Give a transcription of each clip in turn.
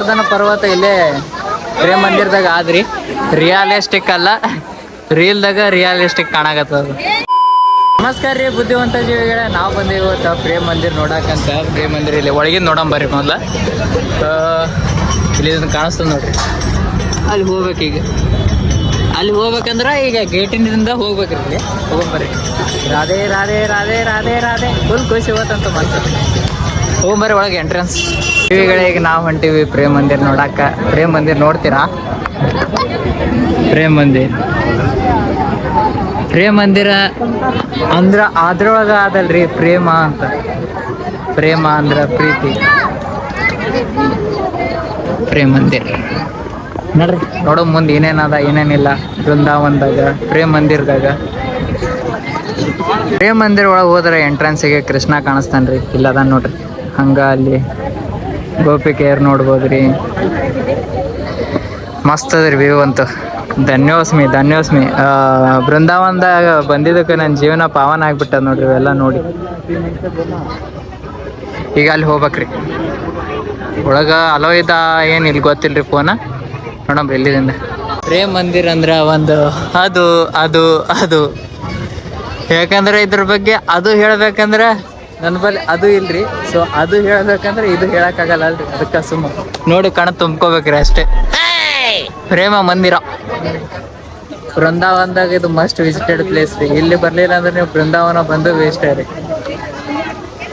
ಗೋವರ್ಧನ ಪರ್ವತ ಇಲ್ಲೇ ಪ್ರೇಮ ಮಂದಿರದಾಗ ಆದ್ರಿ. ರಿಯಾಲಿಸ್ಟಿಕ್ ಅಲ್ಲ. ರೀಲ್ದಾಗ ರಿಯಾಲಿಸ್ಟಿಕ್ ಕಾಣಾಕತ್ತದ ನಮಸ್ಕಾರ ರೀ ಬುದ್ಧಿವಂತ ಜೀವಿಗಳೇ. ನಾವು ಬಂದೇವಿ ಇವತ್ತು ಪ್ರೇಮ್ ಮಂದಿರ್ ನೋಡಕ್ಕಂತ ಪ್ರೇಮ್ ಮಂದಿರ ಇಲ್ಲಿ ಒಳಗಿಂದ ನೋಡೋಣ ಬರ್ರಿ ಮೊದಲ. ಇಲ್ಲಿ ಇದನ್ನ ಕಾಣಿಸ್ತದ ನೋಡ್ರಿ. ಅಲ್ಲಿ ಹೋಗ್ಬೇಕು ಈಗ. ಅಲ್ಲಿ ಹೋಗ್ಬೇಕಂದ್ರೆ ಈಗ ಗೇಟಿನಿಂದ ಹೋಗ್ಬೇಕ್ರಿ ಇಲ್ಲಿ. ಹೋಗ್ಬರ್ರಿ ರಾಧೆ ರಾಧೆ ರಾಧೆ ರಾಧೆ ರಾಧೆ. ಫುಲ್ ಖುಷಿ ಇವತ್ತಂತ ಮನ್ಸು. ಹೋಗ್ಬರ್ರಿ ಒಳಗೆ ಎಂಟ್ರೆನ್ಸ್ ಟಿವಿಗಳಿಗೆ ನಾವು ಹೊಂಟಿವಿ. ಪ್ರೇಮ್ ಮಂದಿರ್ ನೋಡಾಕ. ಪ್ರೇಮ್ ಮಂದಿರ್ ನೋಡ್ತೀರಾ? ಪ್ರೇಮ್ ಮಂದಿರ್. ಪ್ರೇಮ್ ಮಂದಿರ ಅಂದ್ರ ಅದ್ರೊಳಗ ಅದಲ್ರಿ ಪ್ರೇಮ ಅಂತ. ಪ್ರೇಮ ಅಂದ್ರ ಪ್ರೀತಿ. ಪ್ರೇಮ್ ಮಂದಿರ್. ನೋಡ್ರಿ. ನೋಡೋ, ಮುಂದೆ ಏನೇನದ, ಏನೇನಿಲ್ಲ. ಬೃಂದಾವನದಾಗ ಪ್ರೇಮ್ ಮಂದಿರದಾಗ. ಪ್ರೇಮ್ ಮಂದಿರ ಒಳಗೆ ಹೋದ್ರೆ ಎಂಟ್ರೆನ್ಸಿಗೆ ಕೃಷ್ಣ ಕಾಣಿಸ್ತಾನ್ರಿ. ಇಲ್ಲದ ನೋಡ್ರಿ. ಹಂಗ ಅಲ್ಲಿ ಗೋಪಿಕೆಯರ್ ನೋಡ್ಬೋದ್ರಿ. ಮಸ್ತ್ ಅದ್ರಿ ವ್ಯೂ ಅಂತೂ. ಧನ್ಯೋಸ್ಮಿ ಧನ್ಯೋಸ್ಮಿ. ಬೃಂದಾವನದಾಗ ಬಂದಿದ್ದಕ್ಕೆ ನನ್ನ ಜೀವನ ಪಾವನ ಆಗ್ಬಿಟ್ಟದ ನೋಡ್ರಿ ಇವೆಲ್ಲ ನೋಡಿ. ಈಗ ಅಲ್ಲಿ ಹೋಗ್ಬೇಕ್ರಿ. ಒಳಗ ಅಲೋ ಇದ ಏನು ಇಲ್ಲಿ ಗೊತ್ತಿಲ್ರಿ ಫೋನ ನೋಡಮ್ರಿ ಇಲ್ಲಿದಿಂದ ಪ್ರೇಮ್ ಮಂದಿರ್ ಅಂದ್ರೆ ಒಂದು ಅದು ಅದು ಅದು. ಯಾಕಂದ್ರೆ ಇದ್ರ ಬಗ್ಗೆ ಅದು ಹೇಳ್ಬೇಕಂದ್ರ ನನ್ನ ಬಳಿ ಅದು ಇಲ್ರಿ. ಸೊ ಅದು ಹೇಳ್ಬೇಕಂದ್ರೆ ಇದು ಹೇಳಕ್ಕಾಗಲ್ಲ ಅಲ್ರಿ. ಅದಕ್ಕೆ ಸುಮ್ಮ ನೋಡಿ ಕಣ ತುಂಬ್ಕೋಬೇಕ್ರಿ ಅಷ್ಟೇ. ಪ್ರೇಮ ಮಂದಿರ. ಬೃಂದಾವನದಾಗ ಇದು ಮಸ್ಟ್ ವಿಸಿಟೆಡ್ ಪ್ಲೇಸ್ ರೀ. ಇಲ್ಲಿ ಬರ್ಲಿಲ್ಲ ಅಂದ್ರೆ ನೀವು ಬೃಂದಾವನ ಬಂದು ವೇಸ್ಟ್ ರೀ.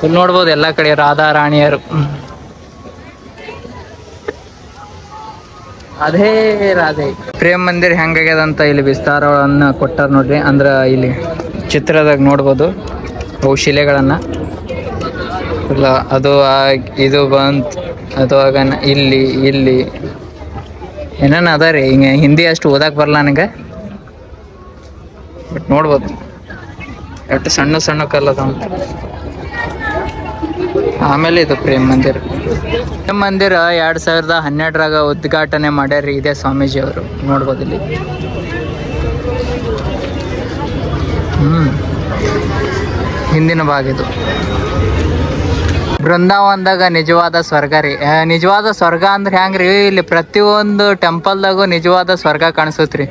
ಇಲ್ಲಿ ನೋಡ್ಬೋದು ಎಲ್ಲಾ ಕಡೆ ರಾಧಾ ರಾಣಿಯರು. ಅದೇ ರಾಧೆ. ಪ್ರೇಮ ಮಂದಿರ್ ಹೆಂಗಾಗ್ಯದ ಅಂತ ಇಲ್ಲಿ ವಿಸ್ತಾರವನ್ನ ಕೊಟ್ಟಾರ ನೋಡ್ರಿ. ಅಂದ್ರ ಇಲ್ಲಿ ಚಿತ್ರದಾಗ ನೋಡ್ಬೋದು ಅವು ಶಿಲೆಗಳನ್ನ ಇಲ್ಲ, ಅದು ಇದು ಬಂತ್. ಅದು ಆಗ ಇಲ್ಲಿ ಇಲ್ಲಿ. ಏನೇನು ಅದ ರೀ ಹಿಂಗೆ ಹಿಂದಿ ಅಷ್ಟು ಓದಕ್ಕೆ ಬರಲ್ಲ ನನಗೆ. ಬಟ್ ನೋಡ್ಬೋದು. ಎಷ್ಟು ಸಣ್ಣ ಸಣ್ಣ ಕಲ್ಲದ ಆಮೇಲೆ ಇದು ಪ್ರೇಮ್ ಮಂದಿರ. ಪ್ರೇಮ್ ಮಂದಿರ ಎರಡು ಸಾವಿರದ ಹನ್ನೆರಡರಾಗ ಉದ್ಘಾಟನೆ ಮಾಡ್ಯಾರ ಇದೇ ಸ್ವಾಮೀಜಿ ಅವರು. ನೋಡ್ಬೋದು ಇಲ್ಲಿ. ಹ್ಮ್. ಹಿಂದಿನ ಭಾಗ ಇದು. ಬೃಂದಾವನದಾಗ ನಿಜವಾದ ಸ್ವರ್ಗ ರೀ. ನಿಜವಾದ ಸ್ವರ್ಗ ಅಂದ್ರೆ ಹೆಂಗ್ರಿ ಇಲ್ಲಿ ಪ್ರತಿಯೊಂದು ಟೆಂಪಲ್ದಾಗೂ ನಿಜವಾದ ಸ್ವರ್ಗ ಕಾಣಿಸುತ್ರಿ.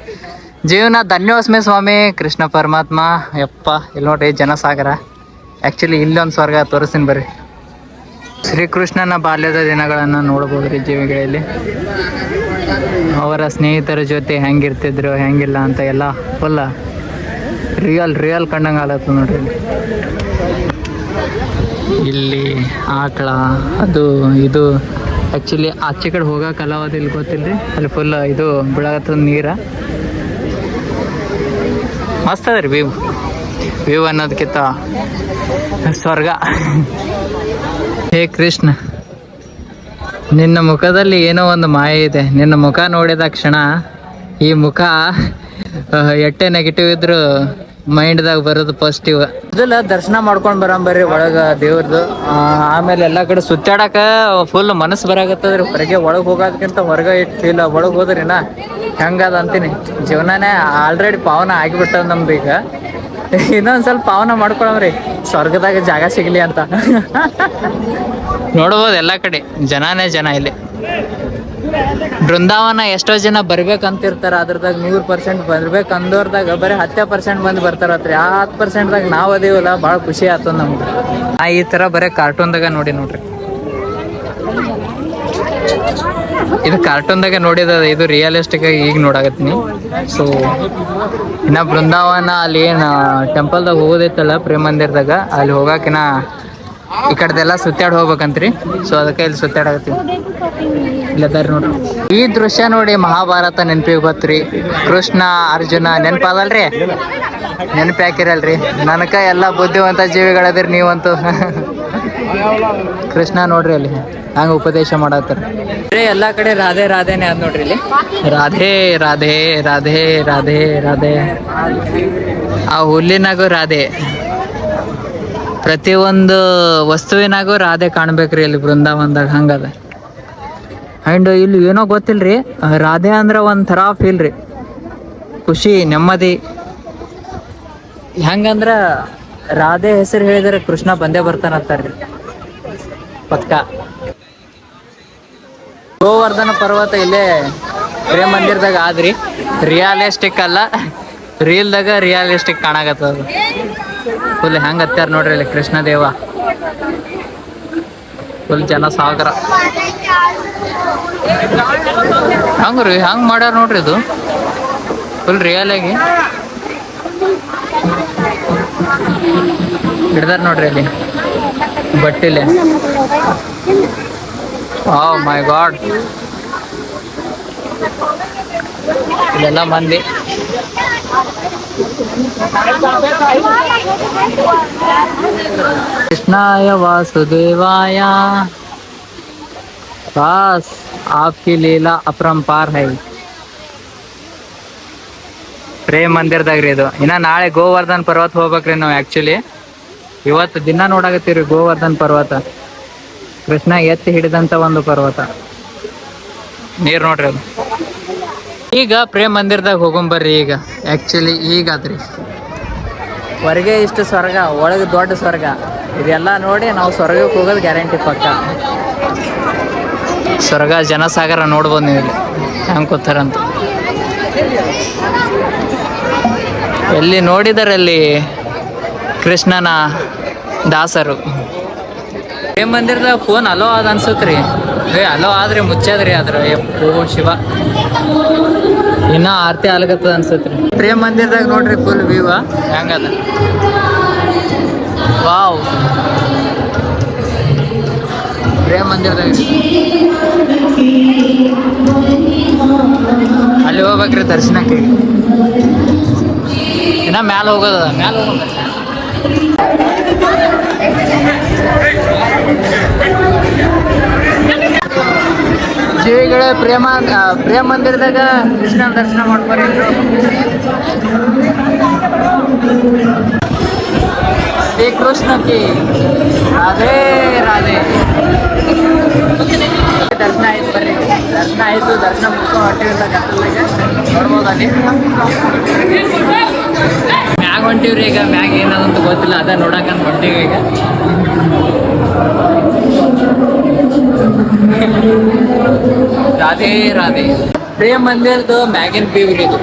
ಜೀವನ ಧನ್ಯೋಸ್ಮಿ ಸ್ವಾಮಿ, ಕೃಷ್ಣ ಪರಮಾತ್ಮ. ಯಪ್ಪ, ಇಲ್ಲಿ ನೋಡ್ರಿ ಜನಸಾಗರ. ಆ್ಯಕ್ಚುಲಿ ಇಲ್ಲೊಂದು ಸ್ವರ್ಗ ತೋರಿಸ್ತೀನಿ ಬರ್ರಿ. ಶ್ರೀಕೃಷ್ಣನ ಬಾಲ್ಯದ ದಿನಗಳನ್ನು ನೋಡ್ಬೋದು ರೀ ಜೀವಿಗಳಲ್ಲಿ. ಅವರ ಸ್ನೇಹಿತರ ಜೊತೆ ಹೆಂಗಿರ್ತಿದ್ರು, ಹೆಂಗಿಲ್ಲ ಅಂತ ಎಲ್ಲ ಫುಲ್ಲ ರಿಯಲ್ ರಿಯಲ್ ಕಂಡಂಗೆ ಆಗತ್ತೆ ನೋಡ್ರಿ ಇಲ್ಲಿ. ಆಕಳ, ಅದು, ಇದು ಆ್ಯಕ್ಚುಲಿ ಆಚೆ ಕಡೆ ಹೋಗಕ್ಕಲ್ಲ ಅದು ಇಲ್ಲಿ ರೀ ಅಲ್ಲಿ ಫುಲ್ ಇದು ಬಿಳಗತ್ತದ ನೀರ. ಮಸ್ತ್ ಅದ ರೀ ವ್ಯೂ ವ್ಯೂ ಅನ್ನೋದಕ್ಕಿಂತ ಸ್ವರ್ಗ. ಹೇ ಕೃಷ್ಣ, ನಿನ್ನ ಮುಖದಲ್ಲಿ ಏನೋ ಒಂದು ಮಾಯ ಇದೆ. ನಿನ್ನ ಮುಖ ನೋಡಿದ ಕ್ಷಣ ಈ ಮುಖ ಎಟ್ಟೆ ನೆಗೆಟಿವ್ ಇದ್ರು ಮೈಂಡ್ದಾಗ ಬರೋದು ಪಾಸಿಟಿವ್ ಇದೆಲ್ಲ ದರ್ಶನ ಮಾಡ್ಕೊಂಡ್ ಬರಂಬರ್ರಿ ಒಳಗ ದೇವ್ರದ್ದು ಆಮೇಲೆ ಎಲ್ಲಾ ಕಡೆ ಸುತ್ತಾಡಕ ಫುಲ್ ಮನಸ್ಸು ಬರಾಕತ್ತದ್ರಿ. ಹೊರಗೆ ಒಳಗ್ ಹೋಗೋದಕ್ಕಿಂತ ಹೊರಗೆ ಇಟ್ಟು ಫೀಲ್ ಒಳಗ್ ಹೋದ್ರಿನ ಹೆಂಗದ ಅಂತೀನಿ. ಜೀವನನೇ ಆಲ್ರೆಡಿ ಪಾವನ ಆಗಿಬಿಟ್ಟದ ನಮ್ದು ಈಗ. ಇನ್ನೊಂದ್ ಸ್ವಲ್ಪ ಪಾವನ ಮಾಡ್ಕೊಳಮ್ರಿ ಸ್ವರ್ಗದಾಗ ಜಾಗ ಸಿಗ್ಲಿ ಅಂತ. ನೋಡ್ಬೋದು ಎಲ್ಲಾ ಕಡೆ. ಜನಾನೇ ಜನ ಇಲ್ಲಿ. ಬೃಂದಾವನ ಎಷ್ಟೋ ಜನ ಬರ್ಬೇಕಂತಿರ್ತಾರ, ಅದ್ರದಾಗ ನೂರ್ ಪರ್ಸೆಂಟ್ ಬರ್ಬೇಕು ಅಂದೋರ್ದಾಗ ಬರೀ ಹತ್ತೇ ಪರ್ಸೆಂಟ್ ಮಂದಿ ಬರ್ತಾರತ್ರಿ ಆ ಹತ್ತು ಪರ್ಸೆಂಟ್ದಾಗ ನಾವು ಅದೇವಲ್ಲ, ಭಾಳ ಖುಷಿ ಆಯ್ತು ನಮ್ಗೆ. ಆ ಈ ತರ ಬರೀ ಕಾರ್ಟೂನ್ದಾಗ ನೋಡಿ ನೋಡ್ರಿ. ಇದು ಕಾರ್ಟೂನ್ದಾಗ ನೋಡಿದ ಇದು ರಿಯಲಿಸ್ಟಿಕ್ ಆಗಿ ಈಗ ನೋಡಾಕತ್ತೀನಿ. ಸೊ ಇನ್ನ ಬೃಂದಾವನ ಅಲ್ಲಿ ಏನು ಟೆಂಪಲ್ದಾಗ ಹೋಗೋದೈತಲ್ಲ ಪ್ರೇಮ್ ಮಂದಿರದಾಗ ಅಲ್ಲಿ ಹೋಗಾಕಿನ ಈ ಕಡೆದೆಲ್ಲ ಸುತ್ತಾಡಿ ಹೋಗ್ಬೇಕಂತ್ರಿ. ಸೊ ಅದಕ್ಕೆ ಇಲ್ಲಿ ಸುತ್ತಾಡಕತ್ತೀವಿ ಇಲ್ಲದಾರ ನೋಡ್ರಿ. ಈ ದೃಶ್ಯ ನೋಡಿ ಮಹಾಭಾರತ ನೆನಪಿಗೆ ಗೊತ್ತ್ರಿ. ಕೃಷ್ಣ ಅರ್ಜುನ ನೆನಪಾಗಲ್ರಿ ನೆನಪು ಹಾಕಿರಲ್ರಿ ನನಕ ಎಲ್ಲ ಬುದ್ಧಿವಂತ ಜೀವಿಗಳದಿರಿ ನೀವಂತೂ. ಕೃಷ್ಣ ನೋಡ್ರಿ ಅಲ್ಲಿ. ಹಂಗ ಉಪದೇಶ ಮಾಡತ್ತಾರ. ಎಲ್ಲ ಕಡೆ ರಾಧೆ ರಾಧೆನೆ ಅದ್ ನೋಡ್ರಿ ಇಲ್ಲಿ. ರಾಧೆ ರಾಧೆ ರಾಧೆ ರಾಧೆ ರಾಧೆ. ಆ ಹುಲ್ಲಿನಾಗೂ ರಾಧೆ. ಪ್ರತಿಯೊಂದು ವಸ್ತುವಿನಾಗೂ ರಾಧೆ ಕಾಣ್ಬೇಕ್ರಿ ಇಲ್ಲಿ ಬೃಂದಾವನದಾಗ ಹಂಗದ. ಅಂಡ್ ಇಲ್ಲಿ ಏನೋ ಗೊತ್ತಿಲ್ರಿ ರಾಧೆ ಅಂದ್ರೆ ಒಂಥರ ಫೀಲ್ ರೀ. ಖುಷಿ, ನೆಮ್ಮದಿ. ಹೆಂಗಂದ್ರ ರಾಧೆ ಹೆಸರು ಹೇಳಿದ್ರೆ ಕೃಷ್ಣ ಬಂದೇ ಬರ್ತಾನಂತಾರ್ರಿ ಪತ್ಕ ಗೋವರ್ಧನ ಪರ್ವತ ಇಲ್ಲೇ ಪ್ರೇಮ್ ಮಂದಿರದಾಗ ಆದ್ರಿ. ರಿಯಾಲಿಸ್ಟಿಕ್ ಅಲ್ಲ. ರೀಲ್ದಾಗ ರಿಯಾಲಿಸ್ಟಿಕ್ ಕಾಣಕತ್ತದ ಫುಲ್ ಹೆಂಗ್ ಹತ್ಯಾರ ನೋಡ್ರಿ ಇಲ್ಲಿ ಕೃಷ್ಣ ದೇವ. ಫುಲ್ ಜನ ಸಾಗರ. ಹಂಗ್ರಿ, ಹಂಗ್ ಮಾಡ್ಯಾರ ನೋಡ್ರಿ ಇದು ಫುಲ್ ರಿಯಲ್ ಆಗಿ. ಹಿಡ್ದಾರ ನೋಡ್ರಿ ಅಲ್ಲಿ. ಬಟ್ಟಿಲೆ. ಓ oh ಮೈ ಗಾಡ್ ಇದೆಲ್ಲ ಮಂದಿ. ಕೃಷ್ಣಾಯ ವಾಸುದೇವಾಯ. ವಾಸ್ आपकी लीला अपरंपार है ಪ್ರೇಮ್ ಮಂದಿರದಾಗ ರೀ ಇದು ಇನ್ನ ನಾಳೆ ಗೋವರ್ಧನ್ ಪರ್ವತ ಹೋಗ್ಬೇಕ್ರಿ ನಾವು ಆಕ್ಚುಲಿ ಇವತ್ತು ದಿನ ನೋಡಾಕತ್ತೀವ್ರಿ ಗೋವರ್ಧನ್ ಪರ್ವತ ಕೃಷ್ಣ ಎತ್ತಿ ಹಿಡಿದಂತ ಒಂದು ಪರ್ವತ ನೀರ್ ನೋಡ್ರಿ ಅದು ಈಗ ಪ್ರೇಮ್ ಮಂದಿರದಾಗ ಹೋಗೊಂಬರ್ರಿ ಈಗ ಆಕ್ಚುಲಿ ಈಗ ಆದ್ರಿ ಹೊರಗೆ ಇಷ್ಟು ಸ್ವರ್ಗ ಒಳಗೆ ದೊಡ್ಡ ಸ್ವರ್ಗ ಇದೆಲ್ಲ ನೋಡಿ ನಾವು ಸ್ವರ್ಗಕ್ಕೆ ಹೋಗೋದು ಗ್ಯಾರಂಟಿ ಪಕ್ಕ ಸ್ವರ್ಗ ಜನಸಾಗರ ನೋಡ್ಬೋದು ನೀವು ಇಲ್ಲಿ ಹೆಂಗೆ ಕೂತಾರಂತ. ಎಲ್ಲಿ ನೋಡಿದರಲ್ಲಿ ಕೃಷ್ಣನ ದಾಸರು. ಏನು ಮಂದಿರದಾಗ ಫೋನ್ ಅಲೋ ಅದ ರೀ ಏ ಅಲೋ ಆದ್ರಿ ಮುಚ್ಚದ್ರಿ ಅದ್ರ ಓ ಶಿವ. ಇನ್ನ ಆರತಿ ಆಲಗತ್ತದ ರೀ ಪ್ರೇಮ್ ಮಂದಿರದಾಗ ನೋಡ್ರಿ ಫುಲ್ ವ್ಯೂವ ಹೆಂಗದ? ವಾವ್ ಪ್ರೇಮ್ ಮಂದಿರದಾಗ. ಅಲ್ಲಿ ಹೋಗ್ಬೇಕ್ರಿ ದರ್ಶನಕ್ಕೆ. ಇನ್ನ ಮ್ಯಾಲ ಹೋಗೋದ ಮ್ಯಾಲ ಜೀವಿಗಳ ಪ್ರೇಮ ಪ್ರೇಮ ಮಂದಿರದಾಗ ಕೃಷ್ಣನ ದರ್ಶನ ಮಾಡ್ಬಾರಿ ಕೃಷ್ಣ ಕಿ ರಾಧೆ ರಾಧೆ ದರ್ಶನ ಆಯ್ತು ಬರ್ರಿ. ದರ್ಶನ ಆಯ್ತು, ದರ್ಶನ ಮುಗಿಸ್ಕೊಂಡು ಹೊಂಟಿವಿಲ್ಲ ಈಗ ನೋಡ್ಬೋದು ಮ್ಯಾಗ. ಹೊಂಟಿವ್ರಿ ಈಗ, ಮ್ಯಾಗ ಏನದಂತ ಗೊತ್ತಿಲ್ಲ, ಅದ ನೋಡಕಂತ ಹೊಂಟಿವಿ ಈಗ. ರಾಧೆ ರಾಧೆ. ಪ್ರೇಮ್ ಮಂದಿರದು ಮ್ಯಾಗಿನ್ ಇದು.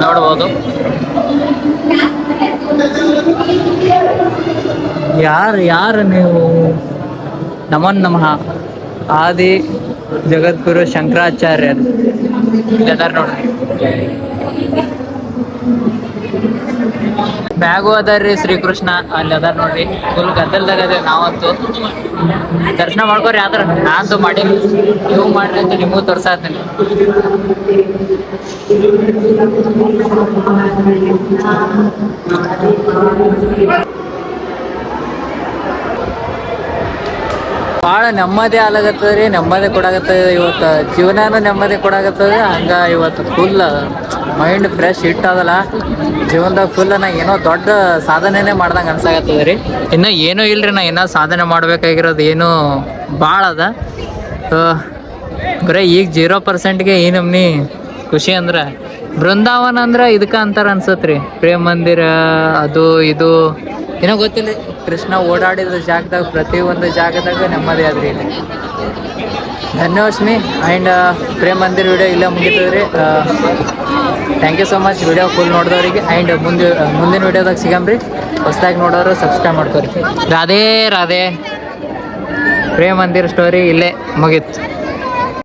ನೋಡ್ಬೋದು. ಯಾರು ಯಾರು ನೀವು? ನಮನ್ ನಮಃ. ಆದಿ ಜಗದ್ಗುರು ಶಂಕರಾಚಾರ್ಯರು. ಇಲ್ಲದಾರ ನೋಡ್ರಿ. ಬ್ಯಾಗು ಅದಾರ್ರಿ ಶ್ರೀಕೃಷ್ಣ. ಅಲ್ಲಿ ಅದಾರ ನೋಡ್ರಿ. ಫುಲ್ ಗದ್ದಲ್ದಾಗ ಅದೇ ನಾವಂತೂ. ದರ್ಶನ ಮಾಡ್ಕೋರಿ ಆದ್ರ ನಾನಂತೂ ಮಾಡಿ ನೀವು ಮಾಡ್ರಿ ಅಂತ ನಿಮಗೂ ತೋರ್ಸಾತೀನಿ. ಭಾಳ ನೆಮ್ಮದಿ ಆಲಾಗತ್ತದ ರೀ ನೆಮ್ಮದಿ ಕೊಡಾಗತ್ತದ ಇವತ್ತು. ಜೀವನನೂ ನೆಮ್ಮದಿ ಕೊಡಾಗತ್ತದ ಹಂಗ ಇವತ್ತು ಫುಲ್ ಮೈಂಡ್ ಫ್ರೆಶ್ ಇಟ್ಟದಲ್ಲ ಜೀವನದಾಗ ಫುಲ್ ನಾ ಏನೋ ದೊಡ್ಡ ಸಾಧನೆನೇ ಮಾಡ್ದಂಗೆ ಅನ್ಸಾಗತ್ತದ ರೀ ಇನ್ನೂ ಏನೂ ಇಲ್ರಿ ನಾ ಏನೋ ಸಾಧನೆ ಮಾಡ್ಬೇಕಾಗಿರೋದು ಏನೂ ಭಾಳ ಅದ. ಬರೀ ಈಗ ಜೀರೋ ಪರ್ಸೆಂಟ್ಗೆ ಗೆ ನಮ್ನಿ ಖುಷಿ ಅಂದ್ರೆ, ಬೃಂದಾವನ ಅಂದ್ರೆ ಇದಕ್ಕೆ ಅಂತಾರ ಅನ್ಸತ್ರಿ. ಪ್ರೇಮ್ ಮಂದಿರ, ಅದು ಇದು ಏನೋ ಗೊತ್ತಿಲ್ಲ. ಕೃಷ್ಣ ಓಡಾಡಿದ ಜಾಗದಾಗ, ಪ್ರತಿಯೊಂದು ಜಾಗದಾಗ ನೆಮ್ಮದಿ ಆದ್ರಿ ಇಲ್ಲಿ. ಧನ್ಯವಾಸ್ಮಿ ಆ್ಯಂಡ್ ಪ್ರೇಮ್ ಮಂದಿರ್ ವಿಡಿಯೋ ಇಲ್ಲೇ ಮುಗಿತದ್ರಿ. Thank you so much video full ನೋಡಿದವರಿಗೆ. And ಮುಂದೆ ಮುಂದಿನ ವಿಡಿಯೋದಾಗ ಸಿಗಮ್ರಿ ಹೊಸ್ದಾಗಿ ನೋಡೋರು ಸಬ್ಸ್ಕ್ರೈಬ್ ಮಾಡ್ಕೋರಿ. ರಾಧೇ ರಾಧೇ. ಪ್ರೇಮ್ ಮಂದಿರ್ ಸ್ಟೋರಿ ಇಲ್ಲೇ ಮುಗೀತು.